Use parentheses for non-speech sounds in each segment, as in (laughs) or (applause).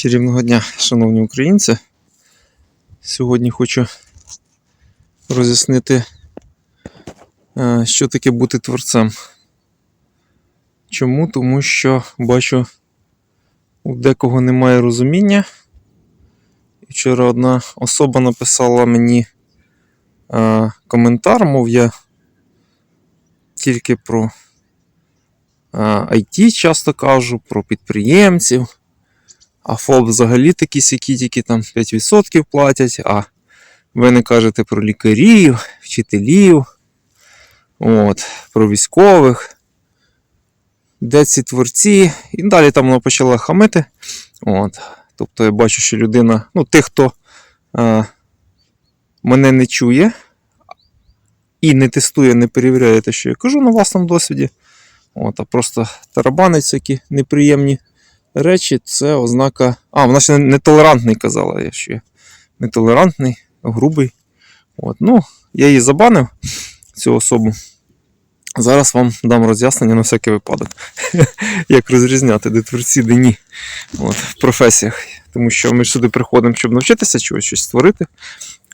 Чарівного дня, шановні українці. Сьогодні хочу роз'яснити, е, що таке бути творцем. Чому? Тому що бачу, у декого немає розуміння. Вчора одна особа написала мені е, коментар, мов я тільки про е, IT часто кажу, про підприємців. А ФОП взагалі такі сякі тільки там 5% платять, а ви не кажете про лікарів, вчителів, от, про військових, де ці творці. І далі там вона почала хамити. От. Тобто я бачу, що людина, ну, тих, хто е, мене не чує і не тестує, не перевіряє те, що я кажу на власному досвіді. От, а просто тарабанить всякі неприємні речі це ознака. А, вона ще нетолерантний казала, я ще нетолерантний, грубий. От. Ну, я її забанив, цю особу. Зараз вам дам роз'яснення на всякий випадок, (laughs) як розрізняти, де творці, де ні. От, в професіях. Тому що ми сюди приходимо, щоб навчитися чогось щось створити,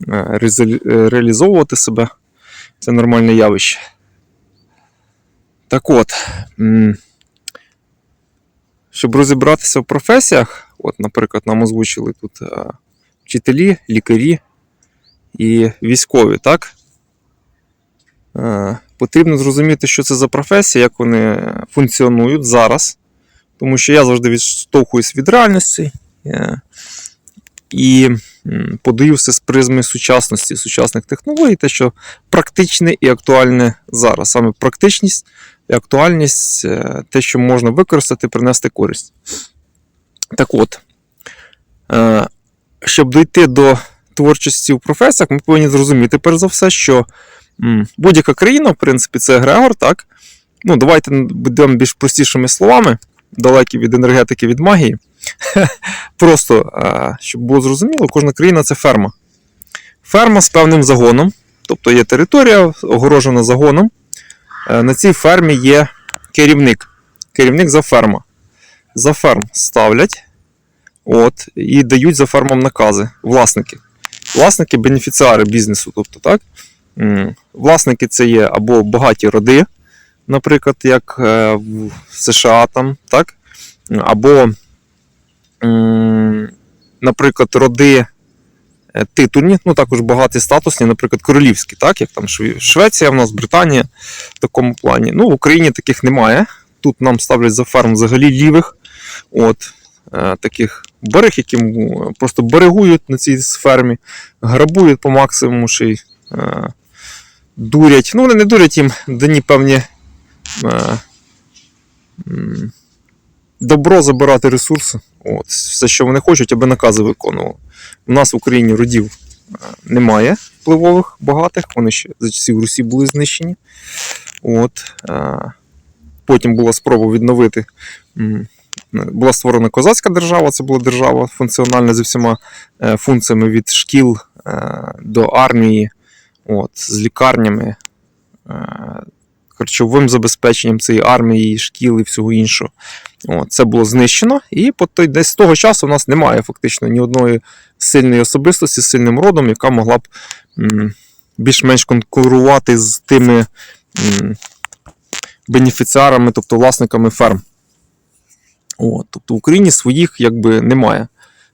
е, е, реалізовувати себе. Це нормальне явище. Так от. Щоб розібратися в професіях, от, наприклад, нам озвучили тут е, вчителі, лікарі і військові, так? Е, потрібно зрозуміти, що це за професія, як вони функціонують зараз. Тому що я завжди відштовхуюсь від реальності е, і подаю все з призми сучасності, сучасних технологій, те, що практичне і актуальне зараз. Саме практичність актуальність е, те, що можна використати, принести користь. Так от, е, щоб дійти до творчості в професіях, ми повинні зрозуміти, перш за все, що будь-яка країна, в принципі, це егрегор, так? Ну, давайте будемо більш простішими словами, далекі від енергетики, від магії. (laughs) Просто, е, щоб було зрозуміло, кожна країна це ферма. Ферма з певним загоном, тобто є територія, огорожена загоном. Е, На цій фермі є керівник. Керівник за ферма. За ферм ставлять от, і дають за фермом накази. Власники. Власники бенефіціари бізнесу. Тобто, так? Власники це є або багаті роди, наприклад, як е, в США, там, так? або, наприклад, роди титульні, ну також багаті статусні, наприклад, королівські, так? як там Швеція, в нас Британія в такому плані. Ну, в Україні таких немає. Тут нам ставлять за ферм взагалі лівих, от, е, таких бариг, які просто берегують на цій фермі, грабують по максимуму ще й е, дурять. Ну, вони не дурять їм дані певні. Е, добро забирати ресурси. От, все, що вони хочуть, аби накази виконували. У нас в Україні родів е, немає впливових багатих, вони ще за часів Русі були знищені. От, е, потім була спроба відновити. Була створена козацька держава, це була держава функціональна зі всіма е, функціями від шкіл е, до армії, от, з лікарнями, е, харчовим забезпеченням цієї армії, шкіл і всього іншого. От, це було знищено, і по той, десь з того часу у нас немає фактично ні одної сильної особистості з сильним родом, яка могла б більш-менш конкурувати з тими м, бенефіціарами, тобто власниками ферм. От, тобто в Україні своїх якби немає.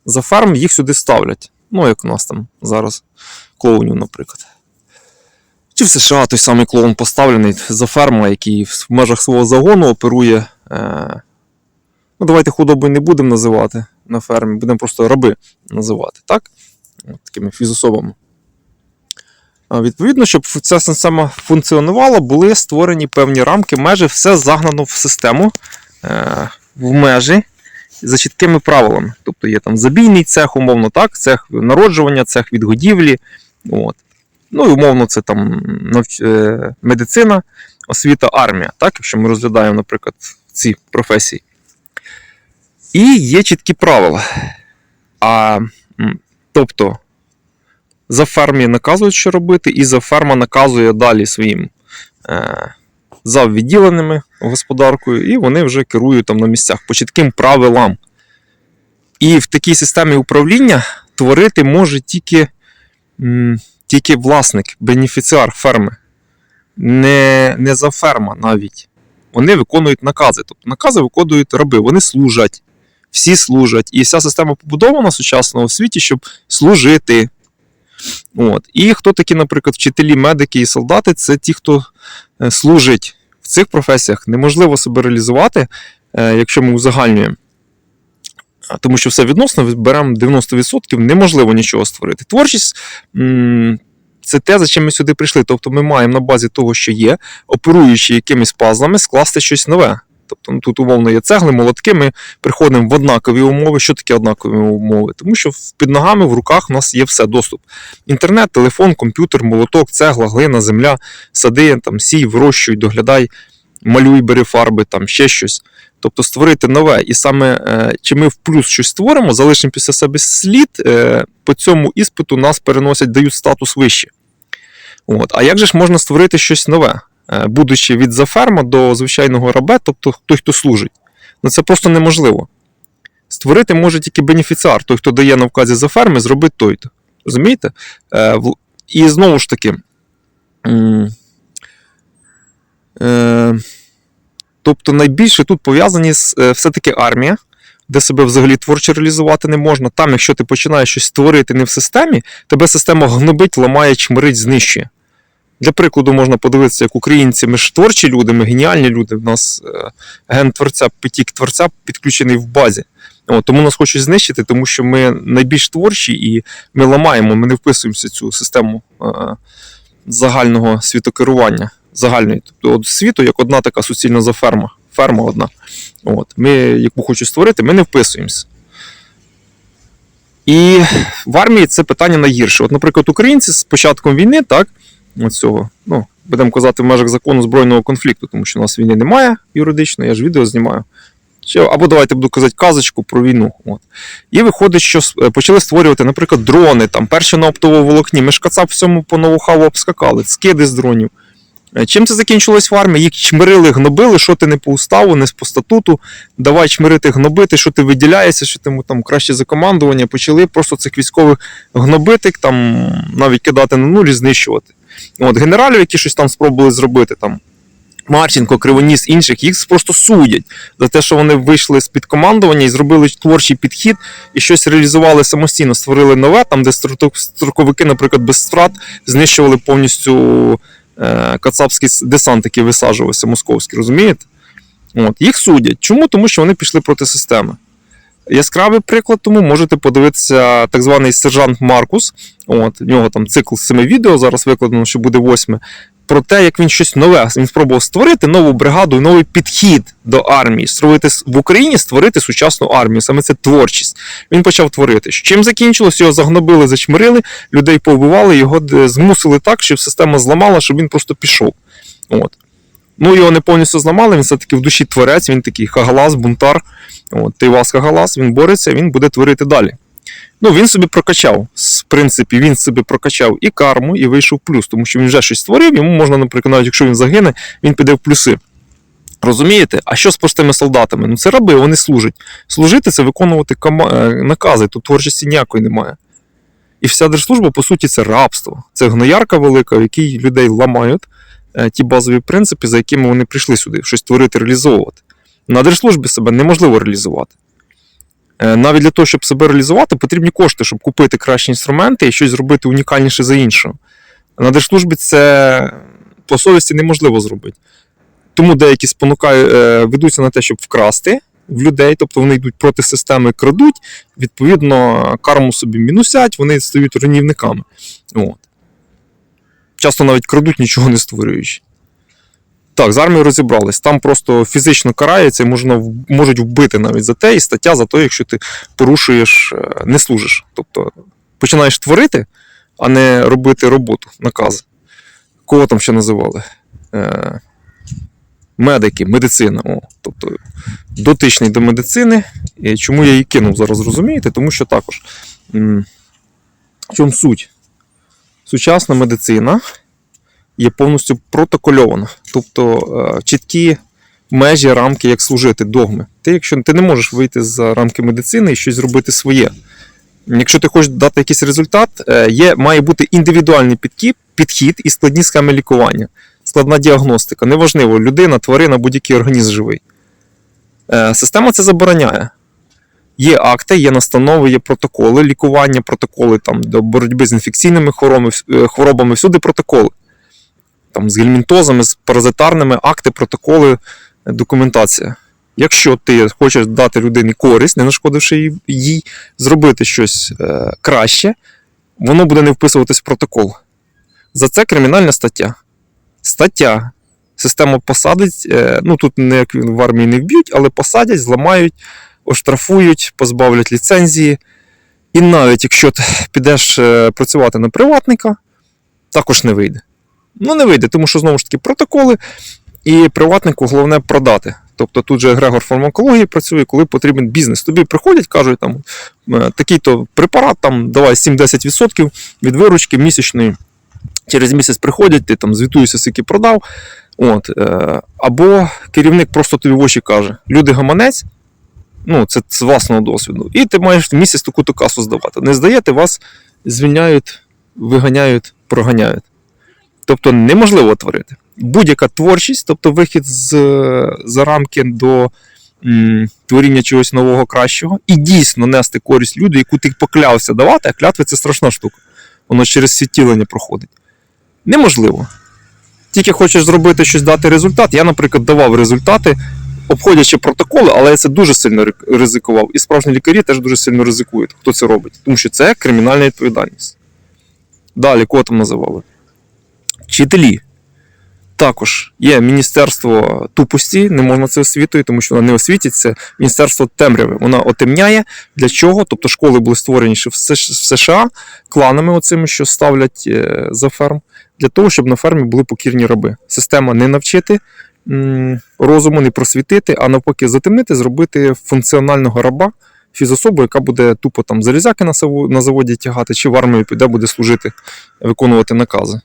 За ферм їх сюди ставлять. Ну, як у нас там зараз клоунів, наприклад. Чи в США той самий клоун поставлений за ферма, який в межах свого загону оперує. Е, ну, давайте худобою не будемо називати на фермі, будемо просто раби називати, так? От, такими фізособами. А, Відповідно, щоб ця система функціонувала, були створені певні рамки, межі, все загнано в систему, е, в межі за чіткими правилами. Тобто є там забійний цех, умовно, так, цех народжування, цех відгодівлі. От. Ну і умовно, це там е, медицина, освіта, армія, так, якщо ми розглядаємо, наприклад, ці професії. І є чіткі правила. А, тобто, за фермі наказують, що робити, і за ферма наказує далі своїм е, заввідділеними господаркою, і вони вже керують там на місцях по чітким правилам. І в такій системі управління творити може тільки, тільки власник, бенефіціар ферми. Не, не за ферма навіть. Вони виконують накази. Тобто накази виконують раби, вони служать. Всі служать. І вся система побудована сучасного в світі, щоб служити. От. І хто такі, наприклад, вчителі, медики і солдати це ті, хто е, служить в цих професіях. Неможливо себе реалізувати, е, якщо ми узагальнюємо. Тому що все відносно, беремо 90%, неможливо нічого створити. Творчість це те, за чим ми сюди прийшли. Тобто ми маємо на базі того, що є, оперуючи якимись пазлами, скласти щось нове. Тобто ну, тут умовно є цегли, молотки, ми приходимо в однакові умови. Що таке однакові умови? Тому що під ногами в руках у нас є все доступ. Інтернет, телефон, комп'ютер, молоток, цегла, глина, земля, сади, там, сій, вирощуй, доглядай, малюй, бери фарби, там ще щось. Тобто створити нове. І саме е, чи ми в плюс щось створимо, залишимо після себе слід, е, по цьому іспиту нас переносять, дають статус вище. От. А як же ж можна створити щось нове, е, будучи від заферма до звичайного рабе, тобто той, хто служить? Ну це просто неможливо. Створити може тільки бенефіціар, той, хто дає на вказі за ферми, зробить той-то. Розумієте? І знову ж таки. Тобто найбільше тут пов'язані з е, все-таки армія, де себе взагалі творчо реалізувати не можна. Там, якщо ти починаєш щось створити не в системі, тебе система гнобить, ламає, чмирить, знищує. Для прикладу, можна подивитися, як українці, ми ж творчі люди, ми геніальні люди. В нас е, ген творця, потік творця підключений в базі. От, тому нас хочуть знищити, тому що ми найбільш творчі і ми ламаємо, ми не вписуємося в цю систему е, загального світокерування. Загальної, тобто от світу як одна така суцільна за ферма. Ферма одна. От. Ми, яку хочу створити, ми не вписуємося. І в армії це питання найгірше. От, наприклад, українці з початком війни, так, цього, ну, будемо казати, в межах закону збройного конфлікту, тому що у нас війни немає юридично, я ж відео знімаю. Чи, або давайте буду казати казочку про війну. От. І виходить, що е, почали створювати, наприклад, дрони, там, перші на оптовому волокні. Ми ж кацап всьому по ноу-хау обскакали, скиди з дронів. Е, Чим це закінчилось в армії? Їх чмирили, гнобили, що ти не по уставу, не по статуту. Давай чмирити, гнобити, що ти виділяєшся, що ти там краще за командування. Почали просто цих військових гнобити, там навіть кидати на нуль і знищувати. От генералів, які щось там спробували зробити, там Марченко, Кривоніс, інших, їх просто судять за те, що вони вийшли з під командування і зробили творчий підхід і щось реалізували самостійно, створили нове, там, де строко- строковики, наприклад, без страт знищували повністю кацапський десант, який висаджувався московський, розумієте? От. Їх судять. Чому? Тому що вони пішли проти системи. Яскравий приклад тому можете подивитися так званий сержант Маркус. От, в нього там цикл з семи відео, зараз викладено, що буде восьме. Про те, як він щось нове. Він спробував створити нову бригаду, новий підхід до армії, створити в Україні створити сучасну армію. Саме це творчість. Він почав творити. Чим закінчилось? Його загнобили, зачмирили, людей повбивали, його змусили так, щоб система зламала, щоб він просто пішов. От. Ну, його не повністю зламали, він все-таки в душі творець, він такий хагалас, бунтар. От, Тейвас Хагалас, він бореться, він буде творити далі. Ну, він собі прокачав. В принципі, він собі прокачав і карму, і вийшов в плюс, тому що він вже щось створив, йому можна, наприклад, навіть якщо він загине, він піде в плюси. Розумієте? А що з простими солдатами? Ну це раби, вони служать. Служити це виконувати е, накази, тут творчості ніякої немає. І вся держслужба, по суті, це рабство. Це гноярка велика, в якій людей ламають е, ті базові принципи, за якими вони прийшли сюди, щось творити, реалізовувати. На держслужбі себе неможливо реалізувати. Е, Навіть для того, щоб себе реалізувати, потрібні кошти, щоб купити кращі інструменти і щось зробити унікальніше за іншого. На держслужбі це по совісті неможливо зробити. Тому деякі спонукають, е, ведуться на те, щоб вкрасти в людей, тобто вони йдуть проти системи, крадуть, відповідно, карму собі мінусять, вони стають руйнівниками. От. Часто навіть крадуть, нічого не створюючи. Так, з армією розібрались. Там просто фізично карається, можна, можуть вбити навіть за те, і стаття за те, якщо ти порушуєш, е, не служиш. Тобто починаєш творити, а не робити роботу, наказ. Кого там ще називали? Е, медики, медицина. О, тобто дотичний до медицини. І чому я її кинув зараз, розумієте? Тому що також. В чому суть? Сучасна медицина є повністю протокольована. Тобто е, чіткі межі, рамки, як служити, догми. Ти, якщо ти не можеш вийти за рамки медицини і щось зробити своє. Якщо ти хочеш дати якийсь результат, е, є, має бути індивідуальний підхід, підхід і складні схеми лікування, складна діагностика. Неважливо, людина, тварина, будь-який організм живий. Е, Система це забороняє. Є акти, є настанови, є протоколи лікування, протоколи там, до боротьби з інфекційними хворобами, хворобами, всюди протоколи. Там, з гельмінтозами, з паразитарними, акти, протоколи, е, документація. Якщо ти хочеш дати людині користь, не нашкодивши їй, зробити щось е, краще, воно буде не вписуватись в протокол. За це кримінальна стаття. Стаття. Система посадить, е, ну тут не в армії не вб'ють, але посадять, зламають, оштрафують, позбавлять ліцензії. І навіть якщо ти підеш е, працювати на приватника, також не вийде. Ну, не вийде, тому що знову ж таки протоколи, і приватнику головне продати. Тобто тут же Грегор фармакології працює, коли потрібен бізнес. Тобі приходять, кажуть, там е, такий-то препарат, там давай 7-10% від виручки місячної. Через місяць приходять, ти там звітуєшся, скільки продав. От, е, або керівник просто тобі в очі каже: люди гаманець, ну це з власного досвіду, і ти маєш місяць таку-то касу здавати. Не здаєте, вас звільняють, виганяють, проганяють. Тобто неможливо творити. Будь-яка творчість, тобто вихід з, за рамки до м, творіння чогось нового, кращого, і дійсно нести користь люди, яку ти поклявся давати, а клятви це страшна штука. Воно через світілення проходить. Неможливо. Тільки хочеш зробити щось, дати результат. Я, наприклад, давав результати, обходячи протоколи, але я це дуже сильно ризикував. І справжні лікарі теж дуже сильно ризикують, хто це робить. Тому що це кримінальна відповідальність. Далі, кого там називали? Вчителі. Також є міністерство тупості, не можна це освітою, тому що вона не освітить, це міністерство темряви. Вона отемняє. Для чого? Тобто школи були створені ще в США кланами, оцими, що ставлять е, за ферм, для того, щоб на фермі були покірні раби. Система не навчити розуму, не просвітити, а навпаки, затемнити, зробити функціонального раба, фізособу, яка буде тупо там залізяки на заводі тягати, чи в армію піде буде служити, виконувати накази.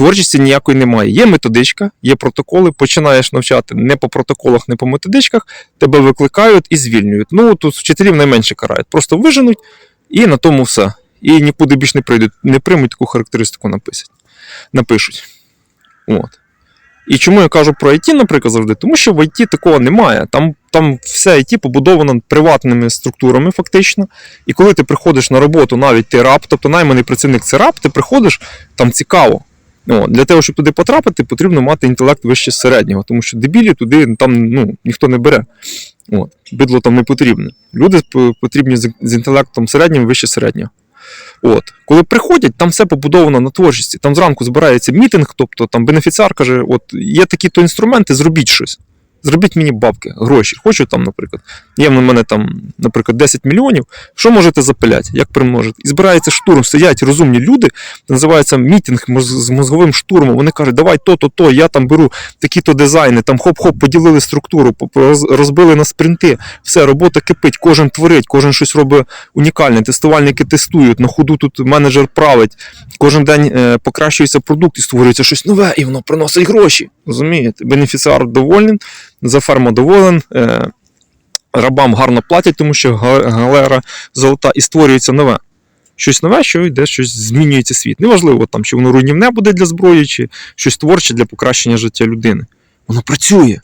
Творчості ніякої немає. Є методичка, є протоколи, починаєш навчати не по протоколах, не по методичках, тебе викликають і звільнюють. Ну, тут вчителів найменше карають. Просто виженуть і на тому все. І нікуди більш не прийдуть, не приймуть таку характеристику написать, напишуть. От. І чому я кажу про IT, наприклад, завжди? Тому що в IT такого немає. Там, там все IT побудовано приватними структурами, фактично. І коли ти приходиш на роботу, навіть ти раб, тобто найманий працівник це раб, ти приходиш, там цікаво. О, для того, щоб туди потрапити, потрібно мати інтелект вище середнього, тому що дебілі туди там ну, ніхто не бере. От. Бидло там не потрібне. Люди потрібні з інтелектом середнім вище середнього. От. Коли приходять, там все побудовано на творчості. Там зранку збирається мітинг, тобто там бенефіціар каже: от є такі-то інструменти, зробіть щось. Зробіть мені бабки, гроші. Хочу там, наприклад. Є в мене там, наприклад, 10 мільйонів. Що можете запиляти? Як примножити? І збирається штурм, сидять розумні люди, це називається мітинг з мозговим штурмом. Вони кажуть, давай то, то, то, я там беру такі-то дизайни, там хоп-хоп, поділили структуру, розбили на спринти. Все, робота кипить, кожен творить, кожен щось робить унікальне. Тестувальники тестують, на ходу тут менеджер править. Кожен день е, покращується продукт і створюється щось нове, і воно приносить гроші. Розумієте? Бенефіціар довольний, за ферма доволен. Е, рабам гарно платять, тому що галера золота і створюється нове. Щось нове, що йде, щось змінюється світ. Неважливо, там, чи воно руйнівне буде для зброї, чи щось творче для покращення життя людини. Воно працює.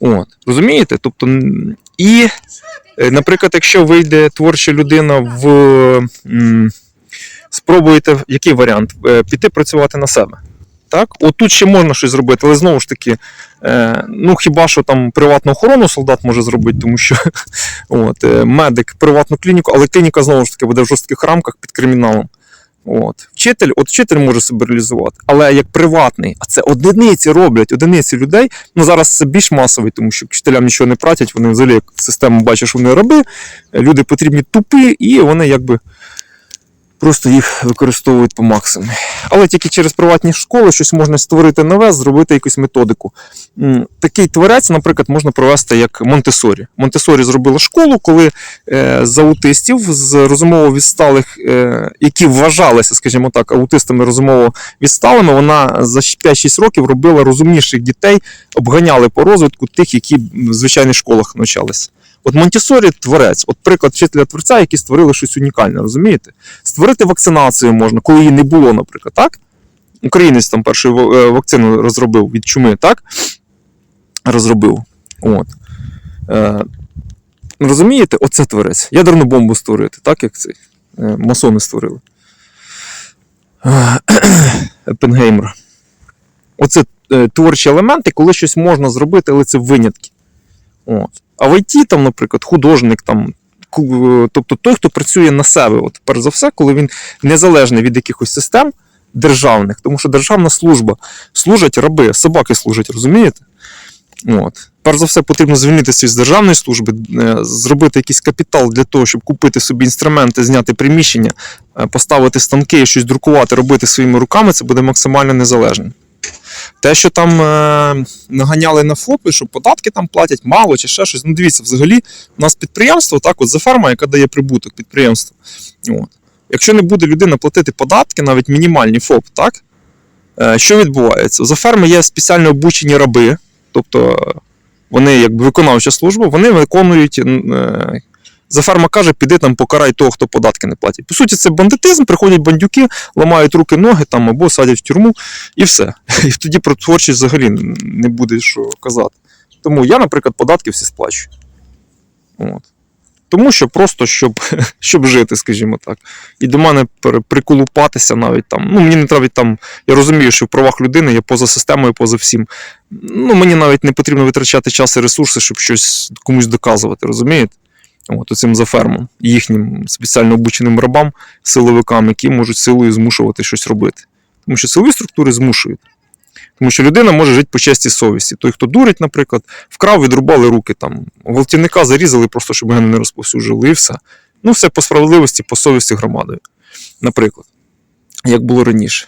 От, розумієте? Тобто, і, е, наприклад, якщо вийде творча людина в. Спробуєте, який варіант? Е, Піти працювати на себе. Так? От тут ще можна щось зробити, але знову ж таки, е, ну хіба що там приватну охорону солдат може зробити, тому що (laughs) от, е, медик, приватну клініку, але клініка знову ж таки буде в жорстких рамках під криміналом. От. Вчитель, от вчитель може себе реалізувати, але як приватний, а це одиниці роблять, одиниці людей. Ну зараз це більш масовий, тому що вчителям нічого не платять, вони взагалі як систему бачиш, вони раби, люди потрібні тупі, і вони якби просто їх використовують по максимуму. Але тільки через приватні школи щось можна створити нове, зробити якусь методику. Такий творець, наприклад, можна провести як Монтесорі. Монтесорі зробила школу, коли е, з аутистів, з розумово відсталих, е, які вважалися, скажімо так, аутистами розумово відсталими, вона за 5-6 років робила розумніших дітей, обганяли по розвитку тих, які в звичайних школах навчалися. От Монтісорі творець, от приклад вчителя творця, які створили щось унікальне, розумієте? Створити вакцинацію можна, коли її не було, наприклад, так? Українець там першу е, вакцину розробив від чуми, так? Розробив. От. Е, розумієте, оце творець. Ядерну бомбу створити, так як цей. е, Масони створили. Е, Еппенгеймер. Оце е, творчі елементи, коли щось можна зробити, але це винятки. От. А в ІТ, там, наприклад, художник, там, е, тобто той, хто працює на себе, от, перш за все, коли він незалежний від якихось систем державних, тому що державна служба служать раби, собаки служать, розумієте? От. Перш за все, потрібно звільнитися з державної служби, е, зробити якийсь капітал для того, щоб купити собі інструменти, зняти приміщення, е, поставити станки, щось друкувати, робити своїми руками, це буде максимально незалежним. Те, що там е, наганяли на ФОПи, що податки там платять мало чи ще щось. Ну, дивіться, взагалі, у нас підприємство, так, от за ферма, яка дає прибуток підприємству. От. Якщо не буде людина платити податки, навіть мінімальні ФОП, так? Е, що відбувається? За ферми є спеціально обучені раби, тобто е, вони, якби виконавча служба, вони виконують. Е, за ферма каже, піди там покарай того, хто податки не платить. По суті, це бандитизм, приходять бандюки, ламають руки, ноги там або садять в тюрму, і все. І тоді про творчість взагалі не буде що казати. Тому я, наприклад, податки всі сплачую. От. Тому що просто щоб, (laughs) щоб жити, скажімо так. І до мене приколупатися навіть там. Ну, мені не треба там. Я розумію, що в правах людини я поза системою, поза всім. Ну, мені навіть не потрібно витрачати час і ресурси, щоб щось комусь доказувати, розумієте? От за фермом, їхнім спеціально обученим рабам, силовикам, які можуть силою змушувати щось робити. Тому що силові структури змушують. Тому що людина може жити по честі совісті. Той, хто дурить, наприклад, вкрав, відрубали руки там. Гвалтівника зарізали, просто щоб його не розповсюджували, і все. Ну, все по справедливості, по совісті громадою. Наприклад, як було раніше.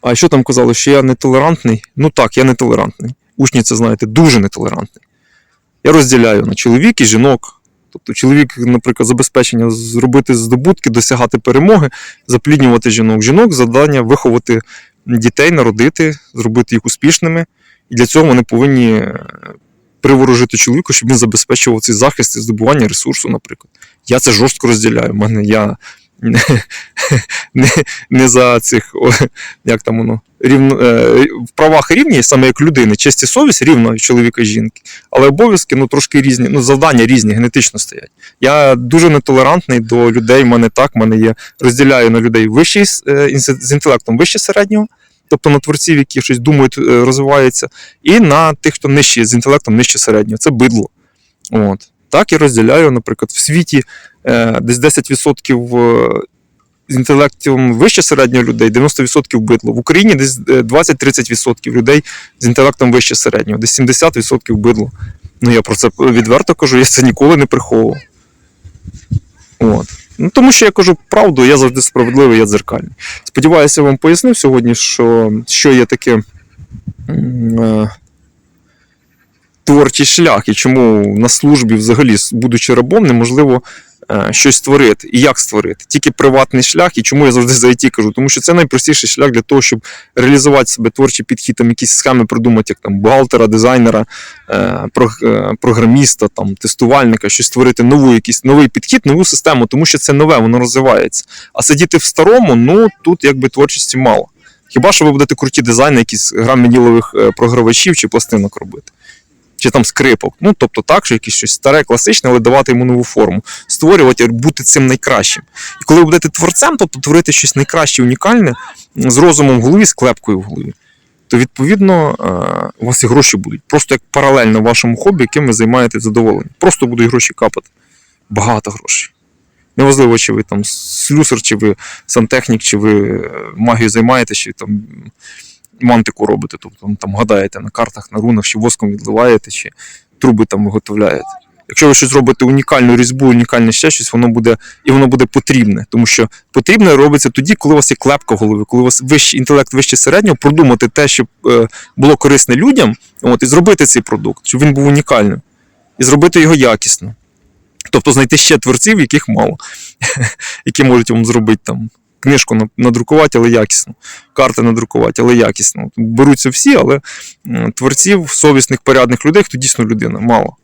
А що там казали, що я нетолерантний? Ну так, я нетолерантний. Учні це знаєте, дуже нетолерантний. Я розділяю на чоловік і жінок. Тобто чоловік, наприклад, забезпечення зробити здобутки, досягати перемоги, запліднювати жінок. Жінок завдання виховати дітей, народити, зробити їх успішними. І для цього вони повинні е, приворожити чоловіку, щоб він забезпечував цей захист і здобування ресурсу, наприклад. Я це жорстко розділяю. У мене я не, (laughs) не, не за цих, як там воно, рівно, е, в правах рівні, саме як людини, честь і совість рівно чоловіка і жінки, але обов'язки ну, трошки різні, ну, завдання різні, генетично стоять. Я дуже нетолерантний до людей, в мене так, в мене є, розділяю на людей вищий, е, з інтелектом вище середнього, тобто на творців, які щось думають, е, розвиваються, і на тих, хто нижче, з інтелектом нижче середнього. Це бидло. От. Так і розділяю, наприклад, в світі десь 10% е, з інтелектом вище середнього людей, 90% бидло. В Україні десь е, 20-30% людей з інтелектом вище середнього, десь 70% бидло. Ну я про це відверто кажу, я це ніколи не приховував. От. Ну, тому що я кажу правду, я завжди справедливий, я дзеркальний. Сподіваюся, я вам пояснив сьогодні, що, що є таке е, творчий шлях, і чому на службі, взагалі, будучи рабом, неможливо е, щось створити. І як створити? Тільки приватний шлях, і чому я завжди за IT кажу? Тому що це найпростіший шлях для того, щоб реалізувати себе творчий підхід, там якісь схеми придумати, як там бухгалтера, дизайнера, е, е, програміста, там, тестувальника, щось створити нову, якийсь новий підхід, нову систему, тому що це нове, воно розвивається. А сидіти в старому, ну тут якби творчості мало. Хіба що ви будете круті дизайни, якісь грамінілових е, програвачів чи пластинок робити? Чи там скрипок. Ну, тобто так, що якесь щось старе, класичне, але давати йому нову форму, створювати, бути цим найкращим. І коли ви будете творцем, тобто творити щось найкраще, унікальне, з розумом в голові, з клепкою в голові, то відповідно е, у вас і гроші будуть. Просто як паралельно вашому хобі, яким ви займаєтесь задоволенням. Просто будуть гроші капати. Багато грошей. Неважливо, чи ви там слюсар, чи ви сантехнік, чи ви е, магією займаєтесь, чи там мантику робите, тобто ну, там гадаєте на картах, на рунах, чи воском відливаєте, чи труби там виготовляєте. Якщо ви щось робите унікальну різьбу, унікальне ще щось, воно буде і воно буде потрібне. Тому що потрібне робиться тоді, коли у вас є клепка в голові, коли у вас вищий інтелект вище середнього, продумати те, щоб е, було корисне людям, от, і зробити цей продукт, щоб він був унікальним, і зробити його якісно. Тобто знайти ще творців, яких мало, (laughs) які можуть вам зробити там книжку надрукувати, але якісно, карти надрукувати, але якісно. Беруться всі, але творців, совісних, порядних людей, хто дійсно людина, мало.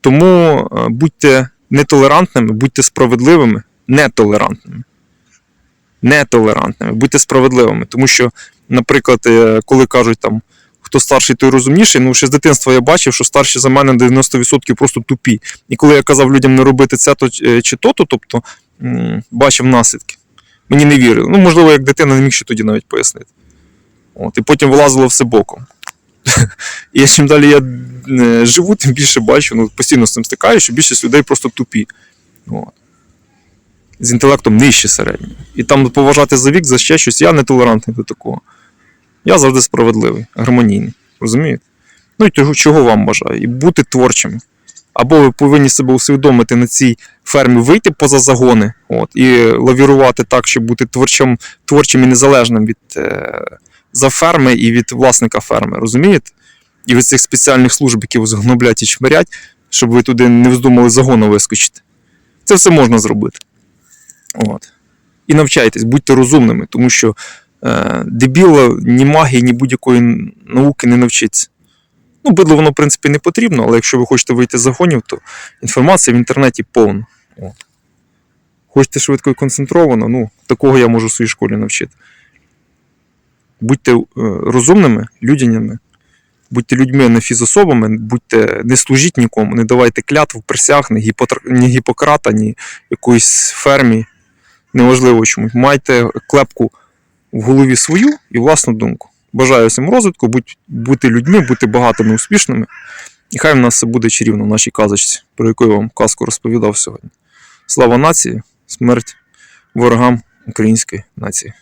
Тому е, будьте нетолерантними, будьте справедливими, нетолерантними. Нетолерантними, будьте справедливими. Тому що, наприклад, е, коли кажуть там, хто старший, той розумніший, ну ще з дитинства я бачив, що старші за мене 90% просто тупі. І коли я казав людям не робити це то, е, чи то, то тобто бачив наслідки. Мені не вірили. Ну, можливо, як дитина не міг ще тоді навіть пояснити. От, і потім вилазило все боком. (laughs) І чим далі я е, живу, тим більше бачу, ну, постійно з цим стикаюся, що більшість людей просто тупі. От. З інтелектом нижче середнього. І там поважати за вік, за ще щось, я не толерантний до такого. Я завжди справедливий, гармонійний. Розумієте? Ну і чого вам бажаю? І бути творчими. Або ви повинні себе усвідомити на цій фермі, вийти поза загони от, і лавірувати так, щоб бути творчим, творчим і незалежним від е, за ферми і від власника ферми, розумієте? І від цих спеціальних служб, які вас гноблять і чмирять, щоб ви туди не вздумали загону вискочити. Це все можна зробити. От. І навчайтесь, будьте розумними, тому що е, дебіла ні магії, ні будь-якої науки не навчиться. Ну, бидло воно, в принципі, не потрібно, але якщо ви хочете вийти з загонів, то інформація в інтернеті повна. От. Хочете швидко і концентровано, ну, такого я можу в своїй школі навчити. Будьте е, розумними, людяними, будьте людьми, не фізособами, будьте, не служіть нікому, не давайте клятв, присяг, ні, гіпотр... ні Гіппократа, ні якоїсь фермі. Неважливо чому. Майте клепку в голові свою і власну думку. Бажаю всім розвитку, будь, бути людьми, бути багатими, успішними. І хай в нас все буде чарівно в нашій казочці, про яку я вам казку розповідав сьогодні. Слава нації, смерть ворогам української нації.